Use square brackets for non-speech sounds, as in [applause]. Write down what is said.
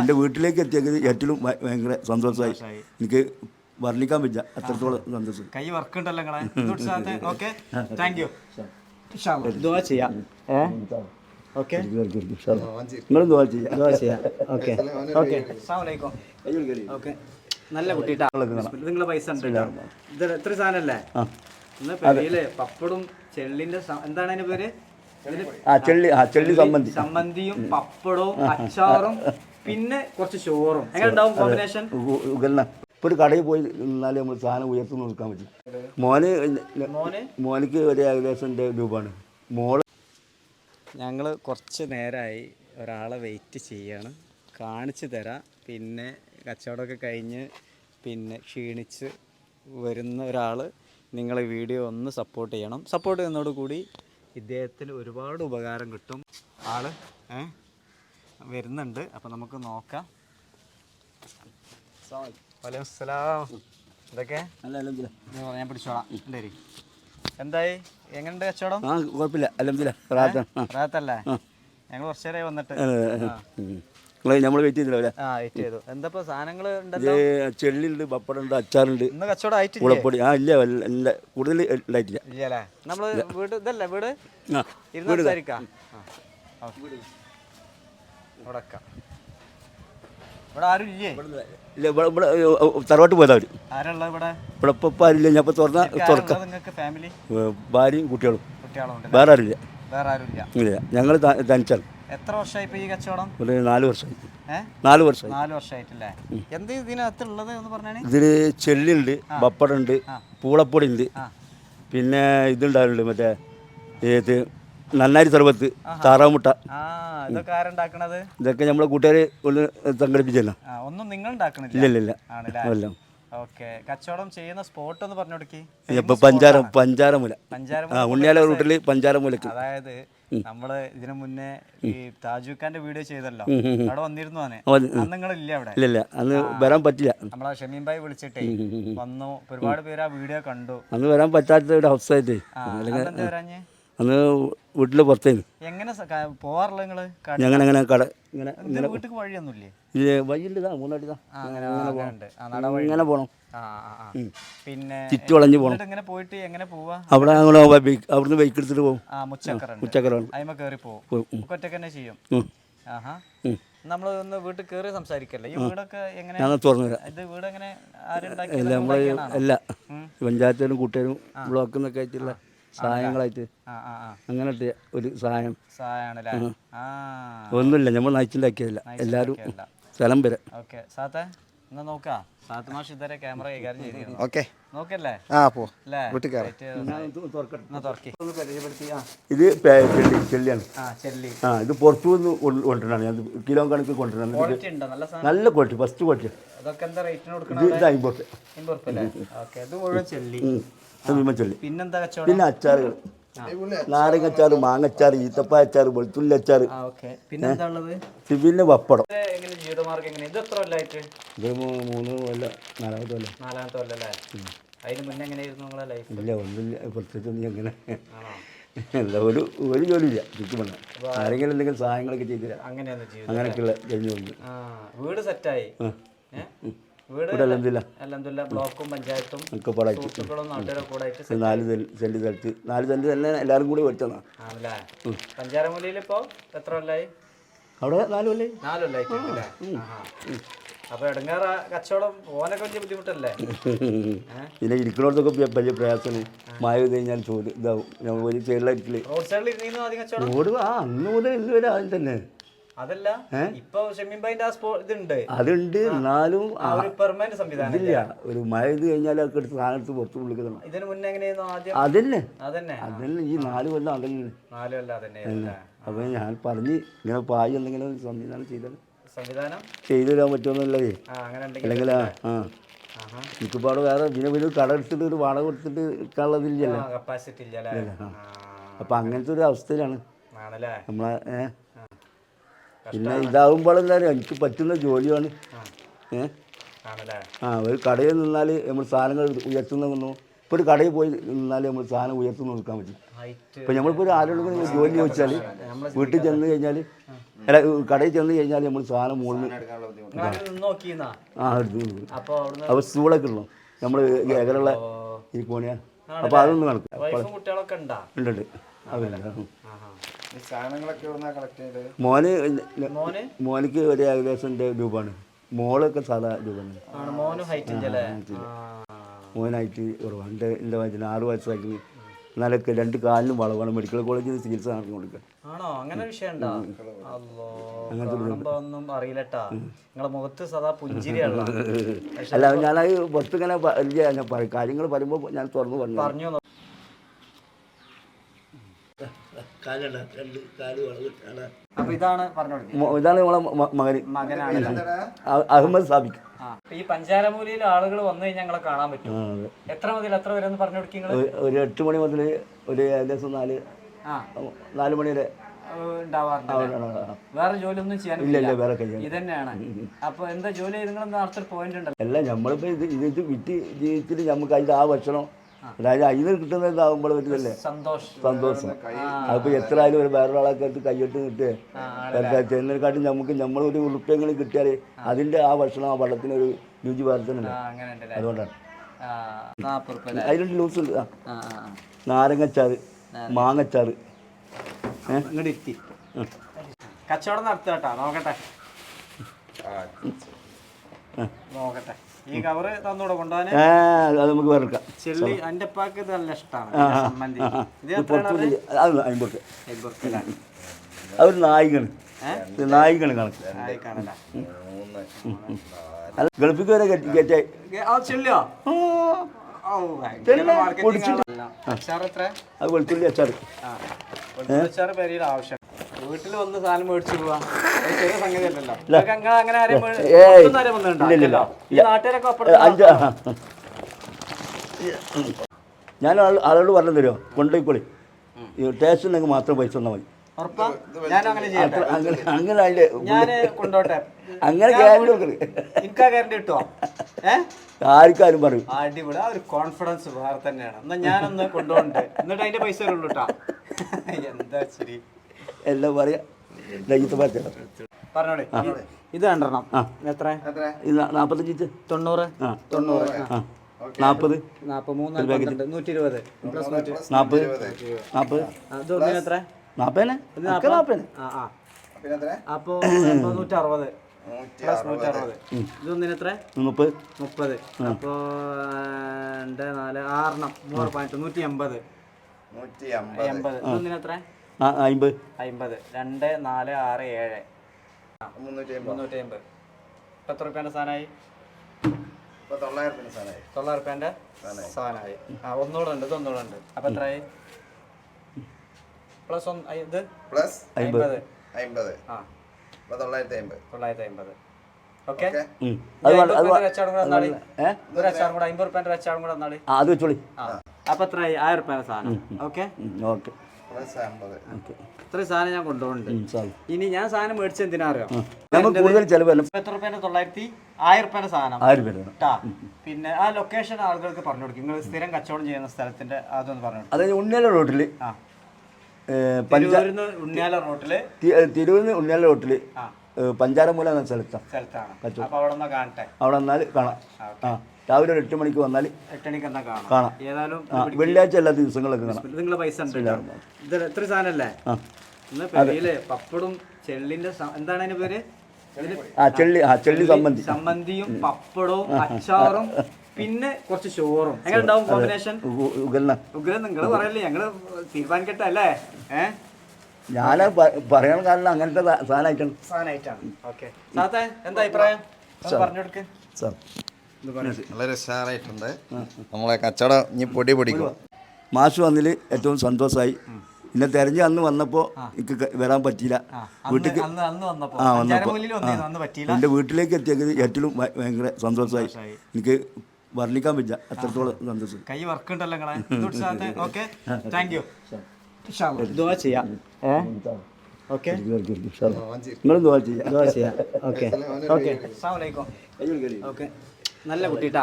എന്റെ വീട്ടിലേക്ക് എത്തിയത് ഏറ്റവും ഭയങ്കര സന്തോഷമായി. എനിക്ക് വർണിക്കാൻ പറ്റില്ല. അത്രത്തോളം സന്തോഷം. കൈ വർക്ക് ഉണ്ടല്ലോ നിങ്ങളെ ഓക്കെ. താങ്ക് യു ദുആ ചെയ്യാം. ഏ? ഓക്കെ. നിങ്ങളും ദുആ ചെയ്യാം. ദുആ ചെയ്യാം. ഓക്കെ. ഓക്കെ. അസ്സലാമലൈക്കും. ഓക്കെ. നല്ല കുട്ടിട്ടാ. നിങ്ങളെ പൈസ ഉണ്ടല്ലോ. ഇത് എത്ര സാധനല്ലേ. ഇന്ന് പെരിയിൽ പപ്പടും ചെള്ളിന്റെ എന്താണ് അതിന്റെ പേര്? ആ ചെള്ളി ആ ചെള്ളി സംബന്ധി. സംബന്ധിയും പപ്പടവും അച്ചാറും [laughs] പിന്നെ കുറച്ച് ചോറും. എങ്ങനെ ഉണ്ടാവും കോമ്പിനേഷൻ ഇപ്പോൾ ഒരു കടയിൽ പോയി നിന്നാലേ നമ്മൾ സാധനം ഉയർത്തി നോക്കാൻ പറ്റും. മോന് മോന്? മോനിക്ക് ഒരു ഏകദേശം രൂപമാണ് മോൾ ഞങ്ങൾ കുറച്ച് നേരമായി ഒരാളെ വെയിറ്റ് ചെയ്യാണ്. കാണിച്ചു തരാം. പിന്നെ കച്ചവടമൊക്കെ കഴിഞ്ഞ് പിന്നെ ക്ഷീണിച്ച് വരുന്ന ഒരാൾ നിങ്ങളെ വീഡിയോ ഒന്ന് സപ്പോർട്ട് ചെയ്യണം. സപ്പോർട്ട് ചെയ്യുന്നതോടുകൂടി ഇദ്ദേഹത്തിന് ഒരുപാട് ഉപകാരം കിട്ടും. ആൾ ഏ വരുന്നുണ്ട്. അപ്പം നമുക്ക് നോക്കാം. വലൈക്കും അസ്സലാം എന്തൊക്കെ? ഞാൻ പിടിച്ചോളാം. ശരി എന്തായി? എങ്ങനെയുണ്ട് കച്ചവടം? കുഴപ്പമില്ല. അല്ലേ ഞങ്ങൾ കുറച്ചേരായി വന്നിട്ട്. നമ്മൾ വെയിറ്റ് ചെയ്തില്ല ആ വെയിറ്റ് ചെയ്തു. എന്താ സാധനങ്ങൾ ഉണ്ടല്ലോ? ചെള്ളിയുണ്ട് പപ്പടമുണ്ട് അച്ചാറുണ്ട്. ഇന്ന് കച്ചവടം ആയിട്ടില്ലേ? കുളപ്പൊടി ആ ഇല്ല അല്ല ഇല്ല കൂടുതൽ ഉണ്ടായിട്ടില്ല ഇല്ലല്ലേ? നമ്മൾ വീട് ഇതല്ലേ വീട്? ഇരുന്ന് സംസാരിക്കാം. ഇവിടെ ആരും ഇല്ലേ? ഇല്ല ഇവിടെ ഇവിടെ തറവാട്ട് പോയതാ അവർ. ആരുള്ള ഇവിടെ? ഇവിടെ ഇപ്പം ആരില്ല ഞാൻ ഇപ്പം തുറന്ന തുറക്കാം. നിങ്ങൾക്ക് ഫാമിലി ഭാര്യയും കുട്ടികളും. വേറെ ആരും ഇല്ല ഇല്ല ഞങ്ങൾ തനിച്ചാണ്. എത്ര വർഷമായി ഈ കച്ചവടം? ഒരു നാല് വർഷമായി. നാല് വർഷമായി. നാല് വർഷമായിട്ടില്ലേ? എന്ത് ഇതിനകത്തുള്ളത് എന്ന് പറഞ്ഞാണ് ഇതിൽ ചെല്ലുണ്ട് ബപ്പടുണ്ട് പൂളപ്പൊടി ഉണ്ട്. പിന്നെ ഇതുണ്ടാവുന്നുണ്ട് മറ്റേ ഏത് നന്നാരി സർബത്ത് താറാമുട്ട. ഇതൊക്കെ ആരുണ്ടാക്കണത് ഇതൊക്കെ നമ്മളെ കൂട്ടുകാർ ഒന്ന് സംഘടിപ്പിച്ചല്ലോ. ഒന്നും നിങ്ങൾ ഉണ്ടാക്കണില്ല? ഇല്ല ഇല്ല ഓക്കെ. കച്ചവടം ചെയ്യുന്ന സ്പോട്ട് ഒന്ന് പറഞ്ഞു കൊടുക്കി. പഞ്ചാര പഞ്ചാരമുല. പഞ്ചാര ആ ഉണ്ണിയാല റൂട്ടിൽ പഞ്ചാരമുലക്ക്. അതായത് നമ്മൾ ഇതിനു മുന്നേ ഈ താജുഖാന്റെ വീഡിയോ ചെയ്തല്ലോ. അവിടെ വന്നിരുന്നു നിങ്ങളില്ല അവിടെ. ഇല്ല അന്ന് വരാൻ പറ്റില്ല. നമ്മളെ ഷമീം ഭായി വിളിച്ചിട്ടേ വന്നു. ഒരുപാട് പേര് ആ വീഡിയോ കണ്ടു. അന്ന് വരാൻ പറ്റാത്ത ഒരു അവസ്ഥ അന്ന് വീട്ടിൽ പുറത്തേന്ന് എങ്ങനെ പോവാറില്ല ഞങ്ങൾ അങ്ങനെ കട ഇങ്ങനെ ഇങ്ങനെ വീട്ടിക്ക് വഴിയൊന്നുമില്ലേ? ഇത് വയ്യുണ്ട് ഇതാ മൂന്നാട്ടി അങ്ങനെ അങ്ങനെ പോകണം പിന്നെ ചുറ്റു വളഞ്ഞു പോകണം ഇങ്ങനെ പോയിട്ട് എങ്ങനെ പോവാ? അവിടെ ഞങ്ങൾ അവിടുന്ന് ബൈക്ക് എടുത്തിട്ട് പോകും. പോവും. ഒറ്റയ്ക്ക് തന്നെ ചെയ്യും. നമ്മൾ ഒന്ന് വീട്ടിൽ സംസാരിക്കല്ലേ? ഈ വീടൊക്കെ എങ്ങനെ ഞങ്ങൾ തുറന്നു തരാം. ഇത് വീട് എങ്ങനെ ആരുണ്ടാക്കി നമ്മൾ എല്ലാ പഞ്ചായത്തിലും കൂട്ടുകാരും ബ്ലോക്കിൽ നിന്നൊക്കെ ആയിട്ടുള്ള സഹായങ്ങളായിട്ട് ആ ആ ആ. അങ്ങനത്തെ ഒരു സഹായം ഒന്നുമില്ല നമ്മൾ നയിച്ചുണ്ടാക്കിയതില്ല എല്ലാരും സ്ഥലം വരെ. ഓക്കെ. സാത്തേ എന്നാ നോക്കാ. സാത്ത് മാഷ് ഇതുവരെ ക്യാമറ കൈകാര്യം ചെയ്തിരുന്നു. ഓക്കെ. നോക്കല്ലേ? ആ പോ. ഇത് ചെള്ളി ചെള്ളിയാണ്. ആ ചെല്ലി ആ ഇത് പുറത്തു നിന്ന് ഞാൻ കിലോ കണക്ക് കൊണ്ടുവരണം നല്ല ക്വാളിറ്റി ഫസ്റ്റ് ക്വാളിറ്റി അതൊക്കെ എന്താ റേറ്റിന് ഇത് കൊടുക്കണം ഇത് അമ്പത്. അല്ലേ ഓക്കെ ഇത് മുഴുവൻ ചെല്ലി അത് ചെള്ളി പിന്നെന്താ കച്ചവടം? പിന്നെ അച്ചാറുകൾ നാരങ്ങ അച്ചാറ് മാങ്ങ ഈത്തപ്പ അച്ചാറ് വെളുത്തുള്ളി അച്ചാർ പിന്നെന്താ ഉള്ളത്? പിന്നെ പപ്പടം. ഇത് എങ്ങനെ ജീവിതമാർഗം എങ്ങനെ? ഇത് എത്ര ഇത് മൂന്ന് കൊല്ലം നാലാമത്തെ കൊല്ലം. നാലാമത്തെ കൊല്ലല്ലേ? അതിന് മുന്നേ എങ്ങനെയായിരുന്നു നിങ്ങളെ ലൈഫ് ഇല്ല ഒന്നുമില്ല. പ്രത്യേകിച്ചൊന്നും എങ്ങനെ എന്താ ഒരു ഒരു ജോലിയില്ല. ചുറ്റുമണ്ണ ആരെങ്കിലും എന്തെങ്കിലും സഹായങ്ങളൊക്കെ ചെയ്തില്ല അങ്ങനെയാണ് ജീവിതം അങ്ങനെയൊക്കെയുള്ള കഴിഞ്ഞു വീട് സെറ്റായി വീട് ബ്ലോക്കും പഞ്ചായത്തും ഒക്കെ പാടായിട്ട് സുഹൃത്തുക്കളും നാട്ടുകാരും കൂടെ ആയിട്ട് നാല് സ്ഥലത്ത് നാല് തന്നെ എല്ലാവരും കൂടി മേടിച്ചതാണ് ആണല്ലേ? പഞ്ചാരമൂലയിൽ ഇപ്പോ എത്ര കൊല്ലായി? അവിടെ നാല് നാല് കൊല്ലായിട്ടുണ്ടല്ലേ ആഹാ. അപ്പൊ ഇടങ്ങാറ കച്ചവടം പോകാനൊക്കെ വലിയ ബുദ്ധിമുട്ടല്ലേ? [laughs] പിന്നെ ഇരിക്കണോടത്തൊക്കെ വലിയ പ്രയാസമാണ്. മായ പെയ്ത് കഴിഞ്ഞാൽ ചോദ്യം ഇതാവും. ഒരു റോഡ് സൈഡിൽ കച്ചവടം? റോഡ് ആ അന്ന് മുതൽ ഇന്ന് വരെ ആദ്യം തന്നെ. അതുണ്ട് എന്നാലും ഇതില്ല. ഒരു മഴ ഇത് കഴിഞ്ഞാൽ അതൊക്കെ എടുത്ത് സാധനം എടുത്ത് പുറത്ത് ഇതിന് ആദ്യം? അതന്നെ. അതന്നെ. ഈ നാല് കൊല്ലം അതന്നെ അപ്പൊ ഞാൻ പറഞ്ഞ് ഇങ്ങനെ പായി എന്തെങ്കിലും സംവിധാനം ചെയ്താൽ സംവിധാനം? ചെയ്തു തരാൻ പറ്റുമെന്നുള്ളതേ. അല്ലെങ്കിൽ ആ അവിടെ വേറെ പിന്നെ വലിയ കട എടുത്തിട്ട് ഒരു വാടക കൊടുത്തിട്ട് എടുക്കാനുള്ളതില്ലല്ലോ അപ്പം അങ്ങനത്തെ ഒരു അവസ്ഥയിലാണ്. നമ്മളെ ഏ? പിന്നെ ഇതാകുമ്പോൾ എന്തായാലും എനിക്ക് പറ്റുന്ന ജോലിയാണ്. ഏ? ആ ഒരു കടയിൽ നിന്നാൽ നമ്മൾ സാധനങ്ങൾ ഉയർത്തുന്ന വന്നു. ഇപ്പോൾ ഒരു കടയിൽ പോയി നിന്നാൽ നമ്മൾ സാധനം ഉയർത്തുന്ന നിൽക്കാൻ പറ്റും. ഇപ്പം നമ്മളിപ്പോൾ ഒരു ആരോടും ജോലി ചോദിച്ചാൽ വീട്ടിൽ ചെന്ന് കഴിഞ്ഞാൽ അല്ല കടയിൽ ചെന്ന് കഴിഞ്ഞാൽ നമ്മൾ സാധനം മുകളിൽ ആ എടുത്തു അപ്പൊ അപ്പോൾ സ്റ്റൂളൊക്കെ ഉള്ളു. നമ്മൾ ഏകലുള്ള ഈ കോണിയാ. അപ്പോൾ അതൊന്നും നടക്കും. ഉണ്ടാ ഉണ്ട്. മോന് മോന്? മോനിക്ക് ഒരു ഏകദേശം രൂപമാണ് മോളൊക്കെ സാധാ രൂപമാണ് മോനായിട്ട് കുറവാണ് എന്റെ എന്റെ വയസ്സിന് ആറ് വയസ്സാക്കി എന്നാലൊക്കെ രണ്ട് കാലിനും വളവാണ്. മെഡിക്കൽ കോളേജിൽ ചികിത്സ നടത്തി കൊടുക്കുക ആണോ? അങ്ങനെ ഒരു വിഷയം ഉണ്ടോ അല്ലോ കാണുമ്പോ ഒന്നും അറിയില്ലട്ടാ. നിങ്ങളെ മുഖത്ത് സദാ അല്ല ഞാൻ ഇങ്ങനെ ഞാൻ കാര്യങ്ങൾ പറയുമ്പോൾ ഞാൻ തുറന്നു പറഞ്ഞു പറഞ്ഞു നോ- അപ്പൊ ഇതാണ് പറഞ്ഞു ഇതാണ് നമ്മളെ മകന്. മകനാണല്ലോ അ- അഹമ്മദ് സാബിക്ക്. ഈ പഞ്ചാരമൂലിയിൽ ആളുകൾ വന്നു കഴിഞ്ഞാൽ ഞങ്ങളെ കാണാൻ പറ്റും. എത്ര മുതൽ എത്ര വരെ പറഞ്ഞു കൊടുക്കുക നിങ്ങൾ? ഒരു- എട്ട് മണി മുതൽ ഒരു ഏകദേശം നാല് ആ. നാല് മണി വരെ. വേറെ ജോലി ഒന്നും ചെയ്യാൻ ഇല്ല ഇല്ല. വേറെ കഴിയാൻ ഇത് തന്നെയാണ് അപ്പൊ എന്താ ജോലി നിങ്ങൾ നേരത്തെ പോയിന്റ് ഉണ്ടല്ലോ? അല്ല നമ്മളിപ്പോൾ ഇത് ഇത് ഇത് വിറ്റ് ജീവിച്ചിട്ട് നമുക്ക് അതിന്റെ ആ ഭക്ഷണം അതായത് അതിൽ നിന്ന് കിട്ടുന്നതാകുമ്പോൾ പറ്റുന്നല്ലേ സന്തോഷ്. സന്തോഷം. അപ്പൊ എത്ര ആയാലും ഒരു വേറൊരാളൊക്കെ എടുത്ത് കൈയ്യിട്ട് കിട്ടുക ചെന്നതിനെക്കാട്ടും നമുക്ക് നമ്മൾ ഒരു ഉറുപ്പ്യങ്ങൾ കിട്ടിയാൽ അതിന്റെ ആ ഭക്ഷണം ആ വെള്ളത്തിനൊരു രുചി വരത്തുന്നില്ല അതുകൊണ്ടാണ്. അതിലുണ്ട് ലൂസ് ഉണ്ട്. നാരങ്ങച്ചാറ് മാങ്ങച്ചാറ്. കച്ചവടം നടത്തുകട്ടാ നോക്കട്ടെ. നോക്കട്ടെ. ഈ കവറ് തന്നൂടെ അത് നമുക്ക് വേറെടുക്കാം ചെള്ളി എന്റെ ഉപ്പാക്ക് ഇത് നല്ല ഇഷ്ടമാണ് അത്? അമ്പത്. അതൊരു നായികണ് നായികണ് കണക്ക്. ഗൾഫിക്ക് വരെ ചെള്ളിയോ? അത് വെളുത്തുള്ളി അച്ചാറ്. ആവശ്യം. വീട്ടിൽ വന്ന് സാധനം മേടിച്ചു പോവാ. ചെറിയ നിങ്ങൾക്ക് അങ്ങനെ ആരെയും വന്നിട്ടുണ്ടോ? നാട്ടുകാരൊക്കെ അപ്പുറത്ത് ഞാൻ ആൾ ആളോട് പറഞ്ഞു തരുമോ? കൊണ്ടുപോയിക്കോളി. ടേസ്റ്റ് ഉണ്ടെങ്കിൽ മാത്രം പൈസ തന്നാൽ മതി. അങ്ങനെ കൊണ്ടോട്ടെ. അങ്ങനെ ഗ്യാരണ്ടി കൊടുക്കരുത് എനിക്കാ ഗ്യാരണ്ടി കിട്ടുമോ ഏ? ആർക്കാരും പറയും. അടിപൊളി. ആ ഒരു കോൺഫിഡൻസ് വേറെ തന്നെയാണ്. എന്നാ ഞാനൊന്ന് കൊണ്ടുപോകണ്ടേ എന്നിട്ട് അതിന്റെ പൈസ വരുള്ളൂ കേട്ടാ [laughs] എന്താ ശരി എല്ലാം പറയാം. ദൈവത്തെ പറ്റാ പറഞ്ഞോളെ. ഇത് രണ്ടെണ്ണം. എത്ര? എത്ര? ഇത് നാൽപ്പത്തഞ്ച് തൊണ്ണൂറ്? തൊണ്ണൂറ്. നാൽപ്പത് നാപ്പത്. മൂന്ന് പന്ത്രണ്ട് നൂറ്റി ഇരുപത് നാൽപ്പത് നാൽപ്പത് അത് ഒന്നിന് എത്ര? നാൽപ്പതിന് നാൽപ്പതിന് ആ ആ. പിന്നെ എത്ര അപ്പോ നൂറ്റി അറുപത് പ്ലസ് നൂറ്റി അറുപത് ഇതൊന്നിന് എത്ര? മുപ്പത്. മുപ്പത്. അപ്പോ രണ്ട് നാല് ആറെണ്ണം. നൂറ് പോയിന്റ് നൂറ്റി എൺപത് നൂറ്റി എൺപത് ഇതൊന്നിന് എത്ര? അമ്പത് അമ്പത് രണ്ട് നാല് ആറ് ഏഴ്. മുന്നൂറ്റി അമ്പത് ഇപ്പൊ എത്ര റുപ്യേന്റെ സാധനമായി? തൊള്ളായിരം റുപ്യേന്റെ സാധനമായി. ആ ഒന്നുകൂടെ ഉണ്ട് ഇത് ഒന്നുകൂടെ ഉണ്ട് അപ്പൊ എത്രയായി? പ്ലസ് ഒന്ന് ഇത്? പ്ലസ്? അമ്പത് അമ്പത് ആ. തൊള്ളായിരത്തി അമ്പത് തൊള്ളായിരത്തി അമ്പത് ഓക്കെ അത് വെച്ചോളി. ആ. അപ്പൊ എത്രയായി? ആയിരം സാധനം. ഓക്കെ? ഓക്കെ. ഇത്രയും സാധനം ഞാൻ കൊണ്ടുപോകുന്നുണ്ട്. ഇനി ഞാൻ സാധനം മേടിച്ച എന്തിനാ അറിയാം നമുക്ക് കൂടുതൽ ചിലവല്ല എത്ര റുപ്യേന്റെ? തൊള്ളായിരത്തി ആയിരം റുപ്യേന്റെ സാധനം. ആയിരം രൂപ ട്ടാ. പിന്നെ ആ ലൊക്കേഷൻ ആളുകൾക്ക് പറഞ്ഞു കൊടുക്കും. നിങ്ങൾ സ്ഥിരം കച്ചവടം ചെയ്യുന്ന സ്ഥലത്തിന്റെ അതൊന്ന് പറഞ്ഞു കൊടുക്കും. അതായത് ഉണ്ണിയാല റോട്ടിൽ ഉണ്ണിയാല റോട്ടിൽ തിരുവനന്തപുരം ഉണ്ണിയാല റോട്ടിൽ പഞ്ചാരമൂല എന്ന സ്ഥലത്താണ്. അവിടെ വന്നാൽ കാണാം. ആ. രാവിലെ ഒരു എട്ട് മണിക്ക് വന്നാൽ എട്ടണിക്ക് എന്നാ കാണാം. ഏതായാലും വെള്ളിയാഴ്ച എല്ലാ ദിവസങ്ങളൊക്കെ കാണാം. നിങ്ങളെ പൈസ. ഇത് എത്ര സാധനല്ലേ? ആ. ഇന്ന് പെരിയിൽ പപ്പടും ചെള്ളിന്റെ എന്താണ് അതിന്റെ പേര്? ആ ചെള്ളി ആ ചെള്ളി പപ്പടവും അച്ചാറും പിന്നെ കുറച്ച് ചോറും. എങ്ങനെ ഉണ്ടാവും കോമ്പിനേഷൻ ഉഗലന. ഉഗ്രം നിങ്ങൾ പറയല്ലേ ഞങ്ങൾ തീരുമാനിക്കട്ടെ അല്ലേ ഏഹ് ഞാൻ പറയാൻ കാരണം അങ്ങനത്തെ സാധനമായിട്ടാണ് സാധനമായിട്ടാണ് ഓക്കെ. സാത്തേ എന്താ അഭിപ്രായം? പറഞ്ഞു കൊടുക്ക്. സാർ വളരെ ഉഷാറായിട്ടുണ്ട്. നമ്മളെ കച്ചവടം ഇനി പൊടി പൊടിക്കും. മാഷ് വന്നതിൽ ഏറ്റവും സന്തോഷമായി പിന്നെ തെരഞ്ഞ് അന്ന് വന്നപ്പോൾ എനിക്ക് വരാൻ പറ്റിയില്ല. വീട്ടിൽ അന്ന് അന്ന് വന്നപ്പോ. ആ വന്നപ്പോൾ പറ്റിയില്ല. എന്റെ വീട്ടിലേക്ക് എത്തിയത് ഏറ്റവും ഭയങ്കര സന്തോഷമായി എനിക്ക് വർണിക്കാൻ പറ്റില്ല. അത്രത്തോളം സന്തോഷം. കൈ വർക്ക് ഉണ്ടല്ലോ ഓക്കെ. താങ്ക് യു ചെയ്യാം. ഏ? ഓക്കെ. നിങ്ങളും ദുആ ചെയ്യാം. ദുആ ചെയ്യാം. ഓക്കെ. ഓക്കെ. അസ്സലാമു അലൈക്കും. ഓക്കെ. നല്ല കുട്ടിട്ടാ.